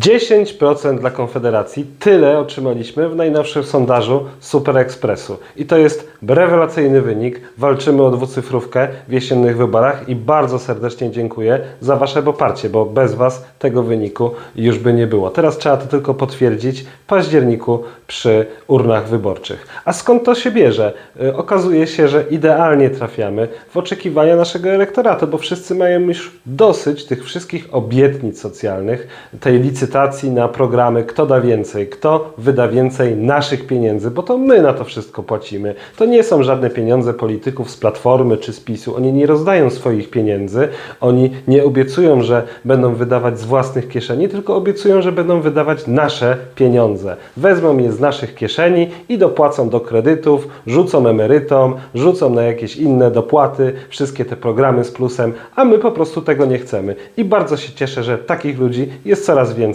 10% dla Konfederacji. Tyle otrzymaliśmy w najnowszym sondażu Super Expressu. I to jest rewelacyjny wynik. Walczymy o dwucyfrówkę w jesiennych wyborach i bardzo serdecznie dziękuję za Wasze poparcie, bo bez Was tego wyniku już by nie było. Teraz trzeba to tylko potwierdzić w październiku przy urnach wyborczych. A skąd to się bierze? Y, Okazuje się, że idealnie trafiamy w oczekiwania naszego elektoratu, bo wszyscy mają już dosyć tych wszystkich obietnic socjalnych, tej licytacji na programy, kto da więcej, kto wyda więcej naszych pieniędzy, bo to my na to wszystko płacimy. To nie są żadne pieniądze polityków z Platformy czy z PiSu. Oni nie rozdają swoich pieniędzy, oni nie obiecują, że będą wydawać z własnych kieszeni, tylko obiecują, że będą wydawać nasze pieniądze. Wezmą je z naszych kieszeni i dopłacą do kredytów, rzucą emerytom, rzucą na jakieś inne dopłaty, wszystkie te programy z plusem, a my po prostu tego nie chcemy. I bardzo się cieszę, że takich ludzi jest coraz więcej.